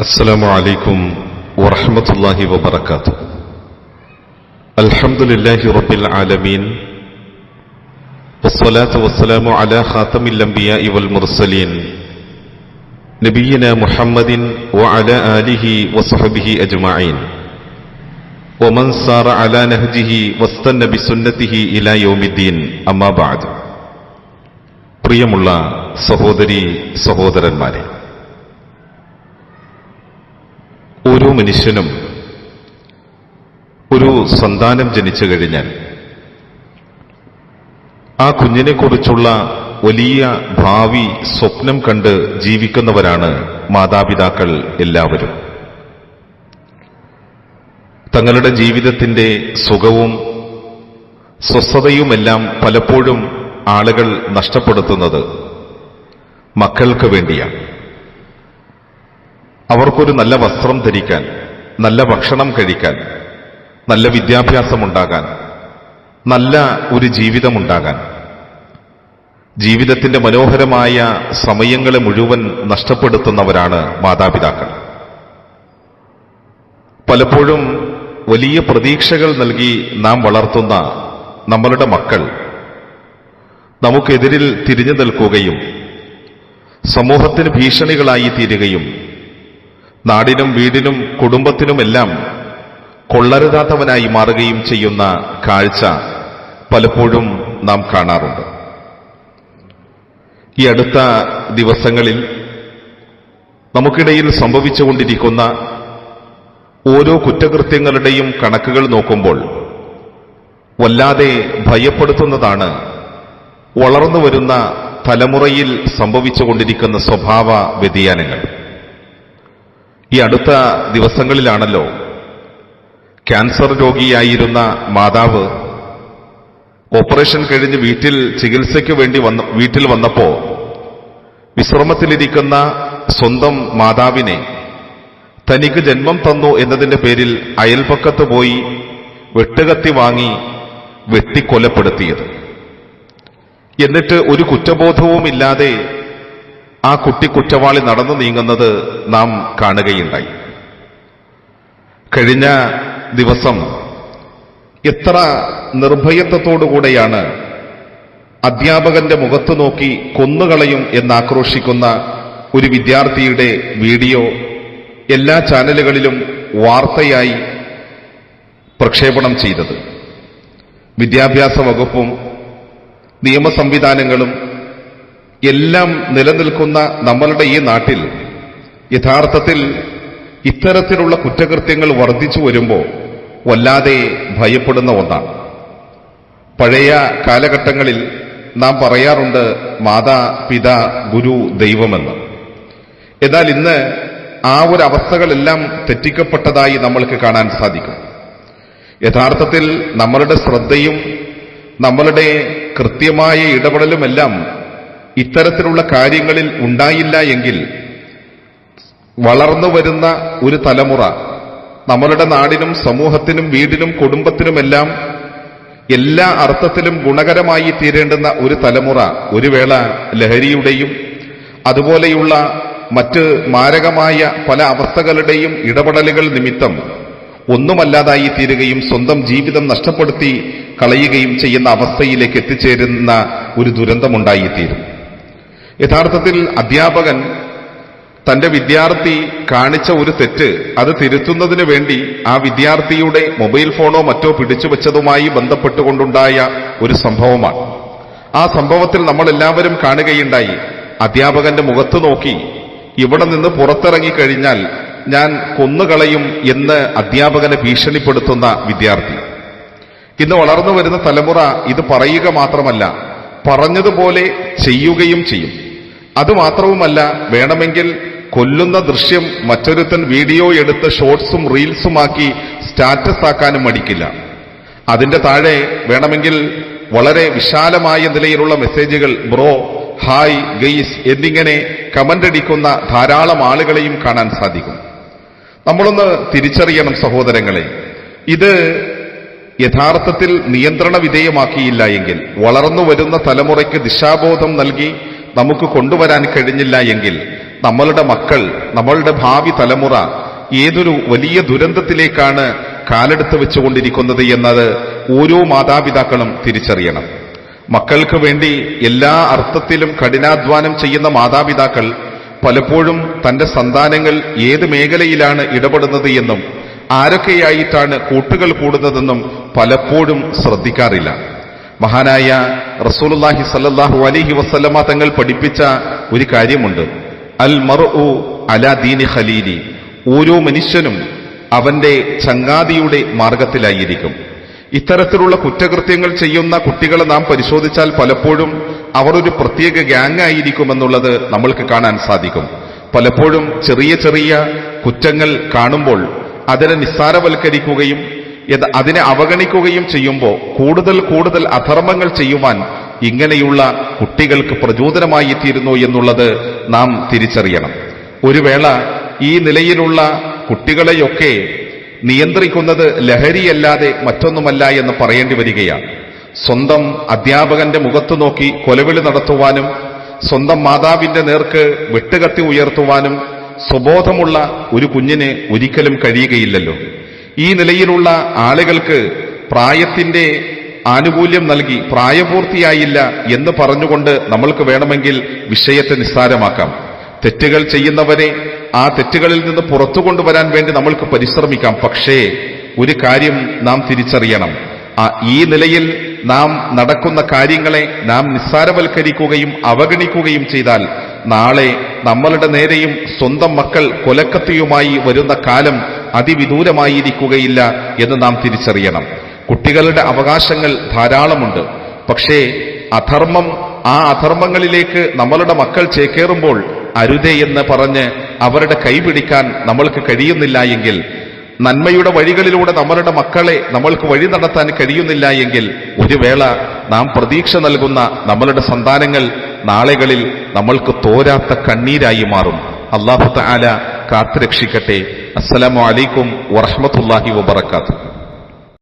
السلام عليكم ورحمة الله وبركاته الحمد لله رب العالمين والصلاة والسلام على خاتم الأنبياء والمرسلين نبينا محمد وعلى آله وصحبه أجمعين ومن سار على نهجه واستنى بسنته إلى يوم الدين أما بعد പ്രിയമുള്ള സഹോദരി സഹോദരന്മാരെ മനുഷ്യനും ഒരു സന്താനം ജനിച്ചു കഴിഞ്ഞാൽ ആ കുഞ്ഞിനെക്കുറിച്ചുള്ള വലിയ ഭാവി സ്വപ്നം കണ്ട് ജീവിക്കുന്നവരാണ് മാതാപിതാക്കൾ എല്ലാവരും. തങ്ങളുടെ ജീവിതത്തിന്റെ സുഖവും സ്വസ്ഥതയുമെല്ലാം പലപ്പോഴും ആളുകൾ നഷ്ടപ്പെടുത്തുന്നത് മക്കൾക്ക് വേണ്ടിയാണ്. അവർക്കൊരു നല്ല വസ്ത്രം ധരിക്കാൻ നല്ല ഭക്ഷണം കഴിക്കാൻ നല്ല വിദ്യാഭ്യാസമുണ്ടാകാൻ നല്ല ഒരു ജീവിതമുണ്ടാകാൻ. ജീവിതത്തിന്റെ മനോഹരമായ സമയങ്ങളെ മുഴുവൻ നഷ്ടപ്പെടുത്തുന്നവരാണ് മാതാപിതാക്കൾ. പലപ്പോഴും വലിയ പ്രതീക്ഷകൾ നൽകി നാം വളർത്തുന്ന നമ്മളുടെ മക്കൾ നമുക്കെതിരിൽ തിരിഞ്ഞു നിൽക്കുകയും സമൂഹത്തിന് ഭീഷണികളായി തീരുകയും നാടിനും വീടിനും കുടുംബത്തിനുമെല്ലാം കൊള്ളരുതാത്തവനായി മാറുകയും ചെയ്യുന്ന കാഴ്ച പലപ്പോഴും നാം കാണാറുണ്ട്. ഈ അടുത്ത ദിവസങ്ങളിൽ നമുക്കിടയിൽ സംഭവിച്ചുകൊണ്ടിരിക്കുന്ന ഓരോ കുറ്റകൃത്യങ്ങളുടെയും കണക്കുകൾ നോക്കുമ്പോൾ വല്ലാതെ ഭയപ്പെടുത്തുന്നതാണ് വളർന്നു വരുന്ന തലമുറയിൽ സംഭവിച്ചുകൊണ്ടിരിക്കുന്ന സ്വഭാവ വ്യതിയാനങ്ങൾ. ഈ അടുത്ത ദിവസങ്ങളിലാണല്ലോ ക്യാൻസർ രോഗിയായിരുന്ന മാതാവ് ഓപ്പറേഷൻ കഴിഞ്ഞ് വീട്ടിൽ ചികിത്സയ്ക്ക് വേണ്ടി വന്ന വീട്ടിൽ വന്നപ്പോൾ വിശ്രമത്തിലിരിക്കുന്ന സ്വന്തം മാതാവിനെ തനിക്ക് ജന്മം തന്നു എന്നതിന്റെ പേരിൽ അയൽപക്കത്ത് പോയി വെട്ടുകത്തി വാങ്ങി വെട്ടിക്കൊലപ്പെടുത്തിയത്. എന്നിട്ട് ഒരു കുറ്റബോധവുമില്ലാതെ ആ കുട്ടി കുറ്റവാളി നടന്നു നീങ്ങുന്നത് നാം കാണുകയുണ്ടായി. കഴിഞ്ഞ ദിവസം എത്ര നിർഭയത്വത്തോടുകൂടെയാണ് അധ്യാപകന്റെ മുഖത്ത് നോക്കി കൊന്നുകളയും എന്നാക്രോശിക്കുന്ന ഒരു വിദ്യാർത്ഥിയുടെ വീഡിയോ എല്ലാ ചാനലുകളിലും വാർത്തയായി പ്രക്ഷേപണം ചെയ്തത്. വിദ്യാഭ്യാസ വകുപ്പും നിയമ സംവിധാനങ്ങളും എല്ലാം നിലനിൽക്കുന്ന നമ്മളുടെ ഈ നാട്ടിൽ യഥാർത്ഥത്തിൽ ഇത്തരത്തിലുള്ള കുറ്റകൃത്യങ്ങൾ വർദ്ധിച്ചു വരുമ്പോൾ വല്ലാതെ ഭയപ്പെടുന്ന ഒന്നാണ്. പഴയ കാലഘട്ടങ്ങളിൽ നാം പറയാറുണ്ട് മാതാ പിത ഗുരു ദൈവമെന്ന് എന്നാൽ ഇന്ന് ആ ഒരു അവസ്ഥകളെല്ലാം തെറ്റിക്കപ്പെട്ടതായി നമ്മൾക്ക് കാണാൻ സാധിക്കും. യഥാർത്ഥത്തിൽ നമ്മളുടെ ശ്രദ്ധയും നമ്മളുടെ കൃത്യമായ ഇടപെടലുമെല്ലാം ഇത്തരത്തിലുള്ള കാര്യങ്ങളിൽ ഉണ്ടായില്ല എങ്കിൽ വളർന്നു വരുന്ന ഒരു തലമുറ നമ്മളുടെ നാടിനും സമൂഹത്തിനും വീടിനും കുടുംബത്തിനുമെല്ലാം എല്ലാ അർത്ഥത്തിലും ഗുണകരമായി തീരേണ്ടുന്ന ഒരു തലമുറ ഒരു വേള ലഹരിയുടെയും അതുപോലെയുള്ള മറ്റ് മാരകമായ പല അവസ്ഥകളുടെയും ഇടപെടലുകൾ നിമിത്തം ഒന്നുമല്ലാതായി തീരുകയും സ്വന്തം ജീവിതം നഷ്ടപ്പെടുത്തി കളയുകയും ചെയ്യുന്ന അവസ്ഥയിലേക്ക് എത്തിച്ചേരുന്ന ഒരു ദുരന്തമുണ്ടായിത്തീരും. യഥാർത്ഥത്തിൽ അധ്യാപകൻ തന്റെ വിദ്യാർത്ഥി കാണിച്ച ഒരു തെറ്റ് അത് തിരുത്തുന്നതിന് വേണ്ടി ആ വിദ്യാർത്ഥിയുടെ മൊബൈൽ ഫോണോ മറ്റോ പിടിച്ചു വെച്ചതുമായി ബന്ധപ്പെട്ടുകൊണ്ടുണ്ടായ ഒരു സംഭവമാണ്. ആ സംഭവത്തിൽ നമ്മൾ എല്ലാവരും കാണുകയുണ്ടായി. അധ്യാപകന്റെ മുഖത്ത് നോക്കി ഇവിടെ നിന്ന് പുറത്തിറങ്ങിക്കഴിഞ്ഞാൽ ഞാൻ കൊന്നുകളയും എന്ന് അധ്യാപകനെ ഭീഷണിപ്പെടുത്തുന്ന വിദ്യാർത്ഥി. ഇന്ന് വളർന്നു വരുന്ന തലമുറ ഇത് പറയുക മാത്രമല്ല പറഞ്ഞതുപോലെ ചെയ്യുകയും ചെയ്യും. അതുമാത്രവുമല്ല വേണമെങ്കിൽ കൊല്ലുന്ന ദൃശ്യം മറ്റൊരുത്തൻ വീഡിയോ എടുത്ത് ഷോർട്സും റീൽസുമാക്കി സ്റ്റാറ്റസ് ആക്കാനും മടിക്കില്ല. അതിന്റെ താഴെ വേണമെങ്കിൽ വളരെ വിശാലമായ നിലയിലുള്ള മെസ്സേജുകൾ ബ്രോ ഹായ് ഗെയ്സ് എന്നിങ്ങനെ കമന്റ് അടിക്കുന്ന ധാരാളം ആളുകളെയും കാണാൻ സാധിക്കും. നമ്മളൊന്ന് തിരിച്ചറിയണം സഹോദരങ്ങളെ ഇത് യഥാർത്ഥത്തിൽ നിയന്ത്രണ വിധേയമാക്കിയില്ല എങ്കിൽ വളർന്നു വരുന്ന തലമുറയ്ക്ക് ദിശാബോധം നൽകി നമുക്ക് കൊണ്ടുവരാൻ കഴിഞ്ഞില്ല എങ്കിൽ നമ്മളുടെ മക്കൾ നമ്മളുടെ ഭാവി തലമുറ ഏതൊരു വലിയ ദുരന്തത്തിലേക്കാണ് കാലെടുത്ത് വെച്ചുകൊണ്ടിരിക്കുന്നത് എന്നത് ഓരോ മാതാപിതാക്കളും തിരിച്ചറിയണം. മക്കൾക്ക് വേണ്ടി എല്ലാ അർത്ഥത്തിലും കഠിനാധ്വാനം ചെയ്യുന്ന മാതാപിതാക്കൾ പലപ്പോഴും തന്റെ സന്താനങ്ങൾ ഏത് മേഖലയിലാണ് ഇടപെടുന്നത് എന്നും ആരൊക്കെയായിട്ടാണ് കൂട്ടുകൾ കൂടുന്നതെന്നും പലപ്പോഴും ശ്രദ്ധിക്കാറില്ല. മഹാനായ റസൂലുല്ലാഹി സല്ലാഹു അലൈഹി വസല്ലമ തങ്ങൾ പഠിപ്പിച്ച ഒരു കാര്യമുണ്ട്. അൽ മറു അലാ ദീനി ഖലീലി. ഓരോ മനുഷ്യനും അവന്റെ ചങ്ങാതിയുടെ മാർഗത്തിലായിരിക്കും. ഇത്തരത്തിലുള്ള കുറ്റകൃത്യങ്ങൾ ചെയ്യുന്ന കുട്ടികളെ നാം പരിശോധിച്ചാൽ പലപ്പോഴും അവർ ഒരു പ്രത്യേക ഗ്യാങ് ആയിരിക്കുമെന്നുള്ളത് നമ്മൾക്ക് കാണാൻ സാധിക്കും. പലപ്പോഴും ചെറിയ ചെറിയ കുറ്റങ്ങൾ കാണുമ്പോൾ അതിനെ നിസ്സാരവൽക്കരിക്കുകയും അതിനെ അവഗണിക്കുകയും ചെയ്യുമ്പോൾ കൂടുതൽ കൂടുതൽ അധർമ്മങ്ങൾ ചെയ്യുവാൻ ഇങ്ങനെയുള്ള കുട്ടികൾക്ക് പ്രചോദനമായി തീരുന്നു എന്നുള്ളത് നാം തിരിച്ചറിയണം. ഒരു വേള ഈ നിലയിലുള്ള കുട്ടികളെയൊക്കെ നിയന്ത്രിക്കുന്നത് ലഹരിയല്ലാതെ മറ്റൊന്നുമല്ല എന്ന് പറയേണ്ടി വരികയാണ്. സ്വന്തം അധ്യാപകന്റെ മുഖത്ത് നോക്കി കൊലവിളി നടത്തുവാനും സ്വന്തം മാതാവിന്റെ നേർക്ക് വെട്ടുകത്തി ഉയർത്തുവാനും സ്വബോധമുള്ള ഒരു കുഞ്ഞിന് ഒരിക്കലും കഴിയുകയില്ലല്ലോ. ഈ നിലയിലുള്ള ആളുകൾക്ക് പ്രായത്തിന്റെ ആനുകൂല്യം നൽകി പ്രായപൂർത്തിയായില്ല എന്ന് പറഞ്ഞുകൊണ്ട് നമ്മൾക്ക് വേണമെങ്കിൽ വിഷയത്തെ നിസ്സാരമാക്കാം. തെറ്റുകൾ ചെയ്യുന്നവരെ ആ തെറ്റുകളിൽ നിന്ന് പുറത്തു കൊണ്ടുവരാൻ വേണ്ടി നമ്മൾക്ക് പരിശ്രമിക്കാം. പക്ഷേ ഒരു കാര്യം നാം തിരിച്ചറിയണം. ആ ഈ നിലയിൽ നാം നടക്കുന്ന കാര്യങ്ങളെ നാം നിസ്സാരവൽക്കരിക്കുകയും അവഗണിക്കുകയും ചെയ്താൽ നാളെ നമ്മളുടെ നേരെയും സ്വന്തം മക്കൾ കൊലക്കത്തിയുമായി വരുന്ന കാലം അതിവിദൂരമായിരിക്കുകയില്ല എന്ന് നാം തിരിച്ചറിയണം. കുട്ടികളുടെ അവകാശങ്ങൾ ധാരാളമുണ്ട്. പക്ഷേ അധർമ്മം ആ അധർമ്മങ്ങളിലേക്ക് നമ്മളുടെ മക്കൾ ചേക്കേറുമ്പോൾ അരുതേ എന്ന് പറഞ്ഞ് അവരുടെ കൈപിടിക്കാൻ നമ്മൾക്ക് കഴിയുന്നില്ല എങ്കിൽ നന്മയുടെ വഴികളിലൂടെ നമ്മളുടെ മക്കളെ നമ്മൾക്ക് വഴി നടത്താൻ കഴിയുന്നില്ല എങ്കിൽ ഒരു വേള നാം പ്രതീക്ഷ നൽകുന്ന നമ്മളുടെ സന്താനങ്ങൾ നാളെകളിൽ നമ്മൾക്ക് തോരാത്ത കണ്ണീരായി മാറും. അള്ളാഹു താല കാത്തുരക്ഷിക്കട്ടെ. അസ്സലാമു അലൈക്കും വറഹമത്തല്ലാഹി വബർക്കാത്തു